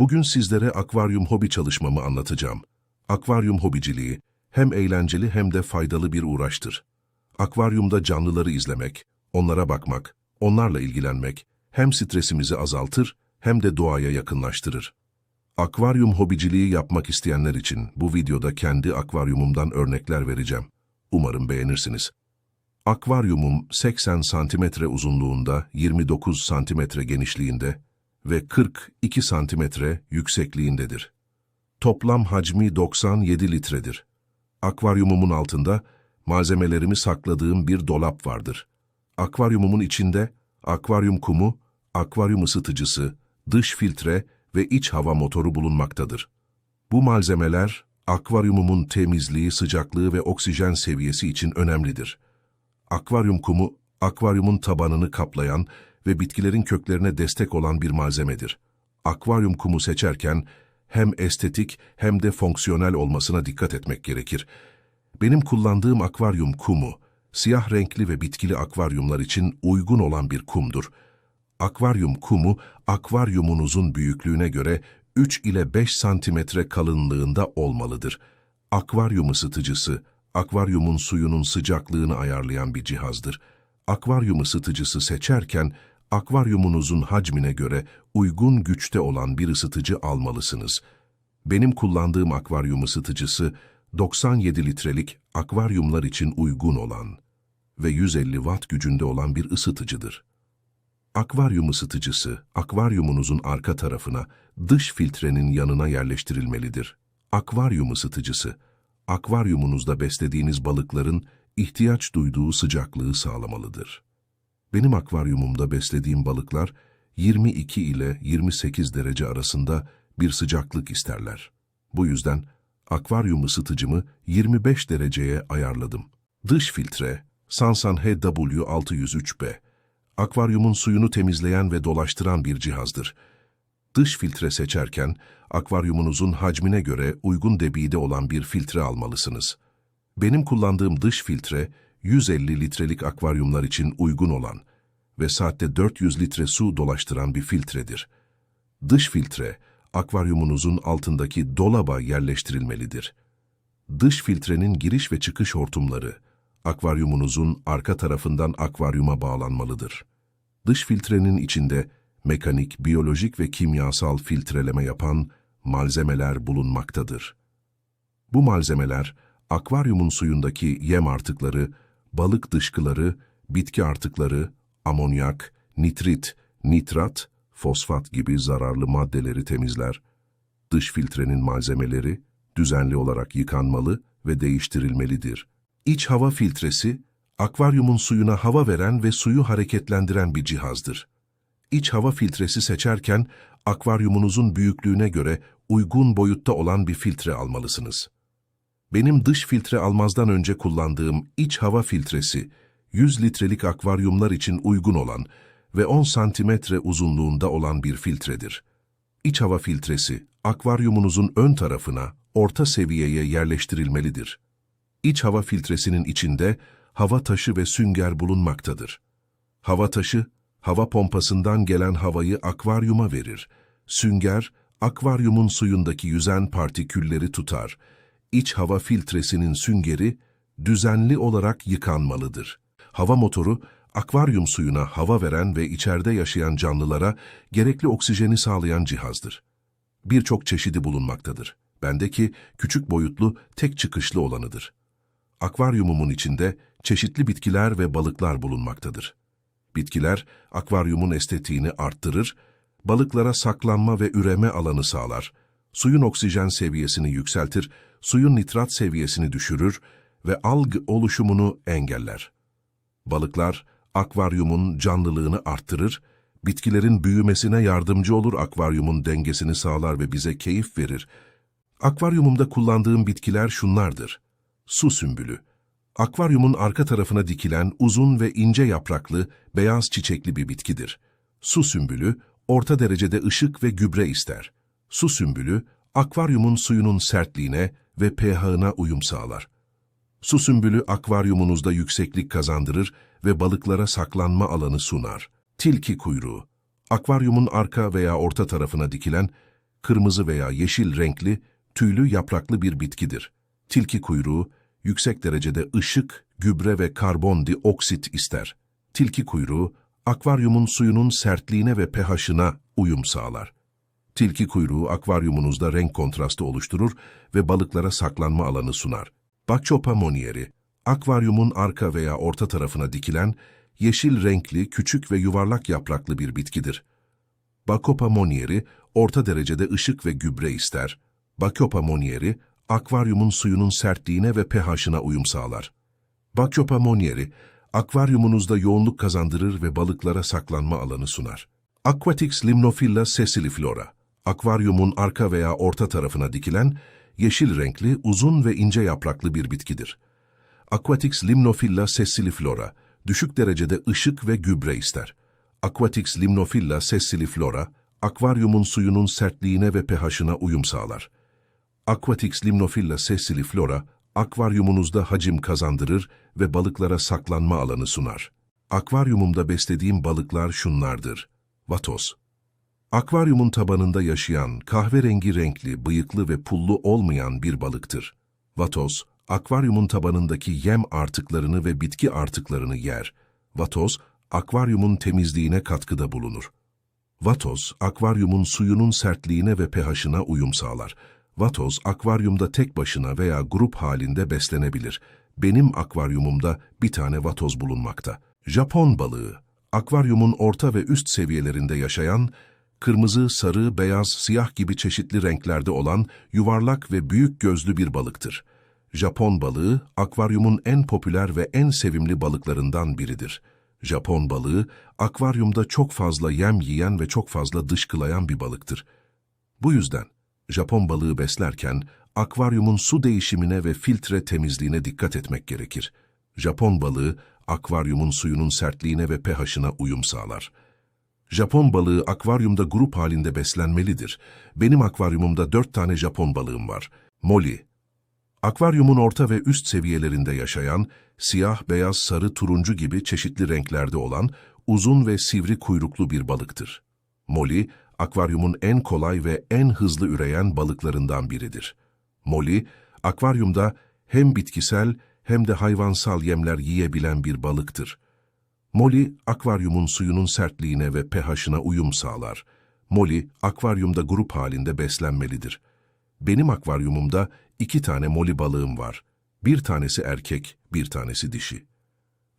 Bugün sizlere akvaryum hobi çalışmamı anlatacağım. Akvaryum hobiciliği hem eğlenceli hem de faydalı bir uğraştır. Akvaryumda canlıları izlemek, onlara bakmak, onlarla ilgilenmek hem stresimizi azaltır hem de doğaya yakınlaştırır. Akvaryum hobiciliği yapmak isteyenler için bu videoda kendi akvaryumumdan örnekler vereceğim. Umarım beğenirsiniz. Akvaryumum 80 santimetre uzunluğunda, 29 santimetre genişliğinde ve 42 santimetre yüksekliğindedir. Toplam hacmi 97 litredir. Akvaryumumun altında malzemelerimi sakladığım bir dolap vardır. Akvaryumumun içinde akvaryum kumu, akvaryum ısıtıcısı, dış filtre ve iç hava motoru bulunmaktadır. Bu malzemeler akvaryumumun temizliği, sıcaklığı ve oksijen seviyesi için önemlidir. Akvaryum kumu, akvaryumun tabanını kaplayan ve bitkilerin köklerine destek olan bir malzemedir. Akvaryum kumu seçerken hem estetik hem de fonksiyonel olmasına dikkat etmek gerekir. Benim kullandığım akvaryum kumu, siyah renkli ve bitkili akvaryumlar için uygun olan bir kumdur. Akvaryum kumu, akvaryumunuzun büyüklüğüne göre 3 ile 5 santimetre kalınlığında olmalıdır. Akvaryum ısıtıcısı, akvaryumun suyunun sıcaklığını ayarlayan bir cihazdır. Akvaryum ısıtıcısı seçerken, akvaryumunuzun hacmine göre uygun güçte olan bir ısıtıcı almalısınız. Benim kullandığım akvaryum ısıtıcısı, 97 litrelik akvaryumlar için uygun olan ve 150 watt gücünde olan bir ısıtıcıdır. Akvaryum ısıtıcısı, akvaryumunuzun arka tarafına, dış filtrenin yanına yerleştirilmelidir. Akvaryum ısıtıcısı, akvaryumunuzda beslediğiniz balıkların ihtiyaç duyduğu sıcaklığı sağlamalıdır. Benim akvaryumumda beslediğim balıklar 22 ile 28 derece arasında bir sıcaklık isterler. Bu yüzden akvaryum ısıtıcımı 25 dereceye ayarladım. Dış filtre Sansan HW603B akvaryumun suyunu temizleyen ve dolaştıran bir cihazdır. Dış filtre seçerken, akvaryumunuzun hacmine göre uygun debide olan bir filtre almalısınız. Benim kullandığım dış filtre, 150 litrelik akvaryumlar için uygun olan ve saatte 400 litre su dolaştıran bir filtredir. Dış filtre, akvaryumunuzun altındaki dolaba yerleştirilmelidir. Dış filtrenin giriş ve çıkış hortumları, akvaryumunuzun arka tarafından akvaryuma bağlanmalıdır. Dış filtrenin içinde mekanik, biyolojik ve kimyasal filtreleme yapan malzemeler bulunmaktadır. Bu malzemeler, akvaryumun suyundaki yem artıkları, balık dışkıları, bitki artıkları, amonyak, nitrit, nitrat, fosfat gibi zararlı maddeleri temizler. Dış filtrenin malzemeleri düzenli olarak yıkanmalı ve değiştirilmelidir. İç hava filtresi, akvaryumun suyuna hava veren ve suyu hareketlendiren bir cihazdır. İç hava filtresi seçerken, akvaryumunuzun büyüklüğüne göre uygun boyutta olan bir filtre almalısınız. Benim dış filtre almazdan önce kullandığım iç hava filtresi, 100 litrelik akvaryumlar için uygun olan ve 10 santimetre uzunluğunda olan bir filtredir. İç hava filtresi, akvaryumunuzun ön tarafına, orta seviyeye yerleştirilmelidir. İç hava filtresinin içinde hava taşı ve sünger bulunmaktadır. Hava taşı, hava pompasından gelen havayı akvaryuma verir. Sünger, akvaryumun suyundaki yüzen partikülleri tutar. İç hava filtresinin süngeri, düzenli olarak yıkanmalıdır. Hava motoru, akvaryum suyuna hava veren ve içeride yaşayan canlılara gerekli oksijeni sağlayan cihazdır. Birçok çeşidi bulunmaktadır. Bendeki küçük boyutlu, tek çıkışlı olanıdır. Akvaryumumun içinde çeşitli bitkiler ve balıklar bulunmaktadır. Bitkiler, akvaryumun estetiğini arttırır, balıklara saklanma ve üreme alanı sağlar, suyun oksijen seviyesini yükseltir, suyun nitrat seviyesini düşürür ve alg oluşumunu engeller. Balıklar, akvaryumun canlılığını arttırır, bitkilerin büyümesine yardımcı olur, akvaryumun dengesini sağlar ve bize keyif verir. Akvaryumumda kullandığım bitkiler şunlardır. Su sümbülü. Akvaryumun arka tarafına dikilen uzun ve ince yapraklı, beyaz çiçekli bir bitkidir. Su sümbülü, orta derecede ışık ve gübre ister. Su sümbülü, akvaryumun suyunun sertliğine ve pH'ına uyum sağlar. Su sümbülü akvaryumunuzda yükseklik kazandırır ve balıklara saklanma alanı sunar. Tilki kuyruğu, akvaryumun arka veya orta tarafına dikilen, kırmızı veya yeşil renkli, tüylü yapraklı bir bitkidir. Tilki kuyruğu, yüksek derecede ışık, gübre ve karbondioksit ister. Tilki kuyruğu, akvaryumun suyunun sertliğine ve pH'ına uyum sağlar. Tilki kuyruğu akvaryumunuzda renk kontrastı oluşturur ve balıklara saklanma alanı sunar. Bachopa monieri, akvaryumun arka veya orta tarafına dikilen, yeşil renkli, küçük ve yuvarlak yapraklı bir bitkidir. Bacopa monieri, orta derecede ışık ve gübre ister. Bacopa monieri, akvaryumun suyunun sertliğine ve pH'ına uyum sağlar. Bacopa monieri, akvaryumunuzda yoğunluk kazandırır ve balıklara saklanma alanı sunar. Aquatix limnophila sessiliflora, akvaryumun arka veya orta tarafına dikilen, yeşil renkli, uzun ve ince yapraklı bir bitkidir. Aquatix limnophila sessiliflora, düşük derecede ışık ve gübre ister. Aquatix limnophila sessiliflora, akvaryumun suyunun sertliğine ve pH'ına uyum sağlar. Aquatix limnophila sessiliflora, akvaryumunuzda hacim kazandırır ve balıklara saklanma alanı sunar. Akvaryumumda beslediğim balıklar şunlardır. Vatoz. Akvaryumun tabanında yaşayan kahverengi renkli, bıyıklı ve pullu olmayan bir balıktır. Vatoz, akvaryumun tabanındaki yem artıklarını ve bitki artıklarını yer. Vatoz, akvaryumun temizliğine katkıda bulunur. Vatoz, akvaryumun suyunun sertliğine ve pH'ına uyum sağlar. Vatoz, akvaryumda tek başına veya grup halinde beslenebilir. Benim akvaryumumda bir tane vatoz bulunmakta. Japon balığı, akvaryumun orta ve üst seviyelerinde yaşayan, kırmızı, sarı, beyaz, siyah gibi çeşitli renklerde olan yuvarlak ve büyük gözlü bir balıktır. Japon balığı, akvaryumun en popüler ve en sevimli balıklarından biridir. Japon balığı, akvaryumda çok fazla yem yiyen ve çok fazla dışkılayan bir balıktır. Bu yüzden Japon balığı beslerken akvaryumun su değişimine ve filtre temizliğine dikkat etmek gerekir. Japon balığı, akvaryumun suyunun sertliğine ve pH'ına uyum sağlar. Japon balığı akvaryumda grup halinde beslenmelidir. Benim akvaryumumda dört tane Japon balığım var. Molly, Akvaryumun orta ve üst seviyelerinde yaşayan, siyah, beyaz, sarı, turuncu gibi çeşitli renklerde olan uzun ve sivri kuyruklu bir balıktır. Molly, akvaryumun en kolay ve en hızlı üreyen balıklarından biridir. Molly, akvaryumda hem bitkisel hem de hayvansal yemler yiyebilen bir balıktır. Molly, akvaryumun suyunun sertliğine ve pH'ına uyum sağlar. Molly, akvaryumda grup halinde beslenmelidir. Benim akvaryumumda iki tane moli balığım var. Bir tanesi erkek, bir tanesi dişi.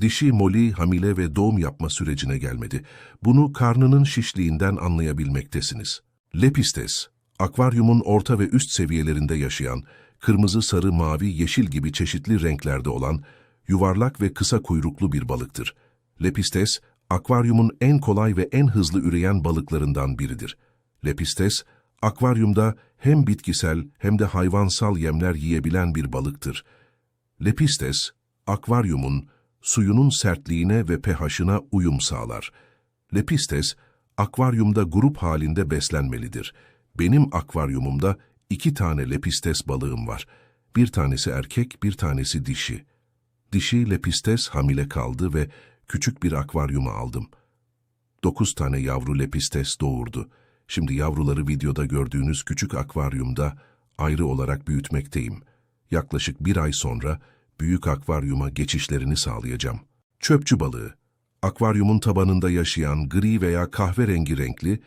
Dişi moli hamile ve doğum yapma sürecine gelmedi. Bunu karnının şişliğinden anlayabilmektesiniz. Lepistes, akvaryumun orta ve üst seviyelerinde yaşayan, kırmızı, sarı, mavi, yeşil gibi çeşitli renklerde olan, yuvarlak ve kısa kuyruklu bir balıktır. Lepistes, akvaryumun en kolay ve en hızlı üreyen balıklarından biridir. Lepistes, akvaryumda hem bitkisel hem de hayvansal yemler yiyebilen bir balıktır. Lepistes, akvaryumun suyunun sertliğine ve pH'ına uyum sağlar. Lepistes, akvaryumda grup halinde beslenmelidir. Benim akvaryumumda iki tane lepistes balığım var. Bir tanesi erkek, bir tanesi dişi. Dişi lepistes hamile kaldı ve küçük bir akvaryuma aldım. Dokuz tane yavru lepistes doğurdu. Şimdi yavruları videoda gördüğünüz küçük akvaryumda ayrı olarak büyütmekteyim. Yaklaşık bir ay sonra büyük akvaryuma geçişlerini sağlayacağım. Çöpçü balığı, akvaryumun tabanında yaşayan gri veya kahverengi renkli,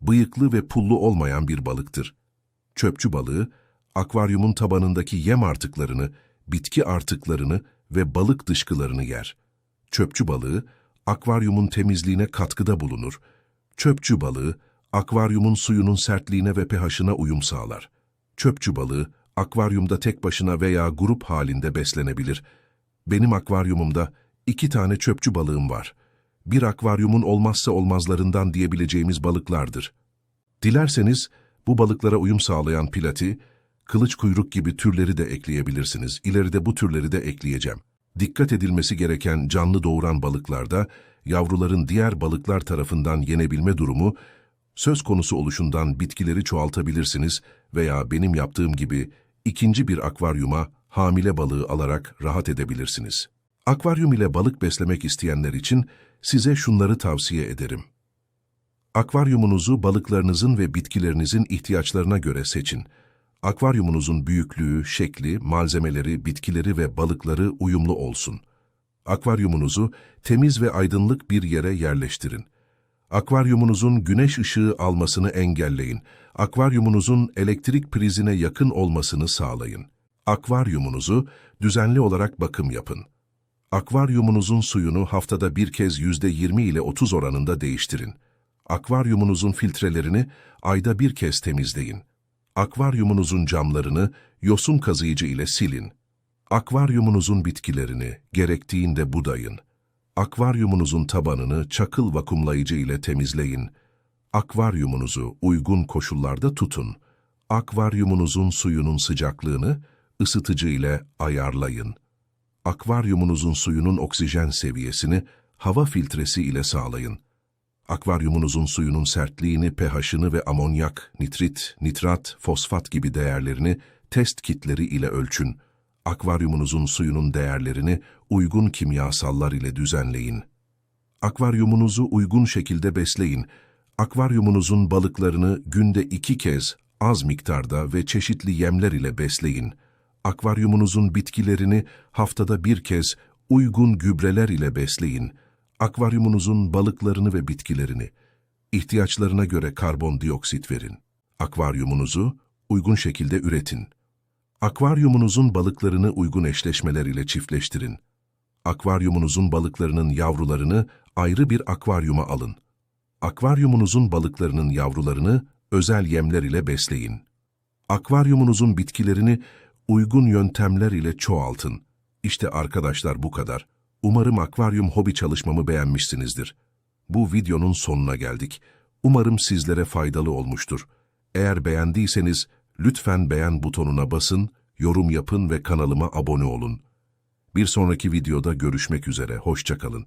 bıyıklı ve pullu olmayan bir balıktır. Çöpçü balığı, akvaryumun tabanındaki yem artıklarını, bitki artıklarını ve balık dışkılarını yer. Çöpçü balığı, akvaryumun temizliğine katkıda bulunur. Çöpçü balığı, akvaryumun suyunun sertliğine ve pH'ına uyum sağlar. Çöpçü balığı, akvaryumda tek başına veya grup halinde beslenebilir. Benim akvaryumumda iki tane çöpçü balığım var. Bir akvaryumun olmazsa olmazlarından diyebileceğimiz balıklardır. Dilerseniz bu balıklara uyum sağlayan pilati, kılıç kuyruk gibi türleri de ekleyebilirsiniz. İleride bu türleri de ekleyeceğim. Dikkat edilmesi gereken canlı doğuran balıklarda yavruların diğer balıklar tarafından yenebilme durumu söz konusu oluşundan bitkileri çoğaltabilirsiniz veya benim yaptığım gibi ikinci bir akvaryuma hamile balığı alarak rahat edebilirsiniz. Akvaryum ile balık beslemek isteyenler için size şunları tavsiye ederim. Akvaryumunuzu balıklarınızın ve bitkilerinizin ihtiyaçlarına göre seçin. Akvaryumunuzun büyüklüğü, şekli, malzemeleri, bitkileri ve balıkları uyumlu olsun. Akvaryumunuzu temiz ve aydınlık bir yere yerleştirin. Akvaryumunuzun güneş ışığı almasını engelleyin. Akvaryumunuzun elektrik prizine yakın olmasını sağlayın. Akvaryumunuzu düzenli olarak bakım yapın. Akvaryumunuzun suyunu haftada bir kez %20 ile 30 oranında değiştirin. Akvaryumunuzun filtrelerini ayda bir kez temizleyin. Akvaryumunuzun camlarını yosun kazıyıcı ile silin. Akvaryumunuzun bitkilerini gerektiğinde budayın. Akvaryumunuzun tabanını çakıl vakumlayıcı ile temizleyin. Akvaryumunuzu uygun koşullarda tutun. Akvaryumunuzun suyunun sıcaklığını ısıtıcı ile ayarlayın. Akvaryumunuzun suyunun oksijen seviyesini hava filtresi ile sağlayın. Akvaryumunuzun suyunun sertliğini, pH'ını ve amonyak, nitrit, nitrat, fosfat gibi değerlerini test kitleri ile ölçün. Akvaryumunuzun suyunun değerlerini uygun kimyasallar ile düzenleyin. Akvaryumunuzu uygun şekilde besleyin. Akvaryumunuzun balıklarını günde iki kez az miktarda ve çeşitli yemler ile besleyin. Akvaryumunuzun bitkilerini haftada bir kez uygun gübreler ile besleyin. Akvaryumunuzun balıklarını ve bitkilerini ihtiyaçlarına göre karbondioksit verin. Akvaryumunuzu uygun şekilde üretin. Akvaryumunuzun balıklarını uygun eşleşmeler ile çiftleştirin. Akvaryumunuzun balıklarının yavrularını ayrı bir akvaryuma alın. Akvaryumunuzun balıklarının yavrularını özel yemler ile besleyin. Akvaryumunuzun bitkilerini uygun yöntemler ile çoğaltın. İşte arkadaşlar bu kadar. Umarım akvaryum hobi çalışmamı beğenmişsinizdir. Bu videonun sonuna geldik. Umarım sizlere faydalı olmuştur. Eğer beğendiyseniz lütfen beğen butonuna basın, yorum yapın ve kanalıma abone olun. Bir sonraki videoda görüşmek üzere, hoşçakalın.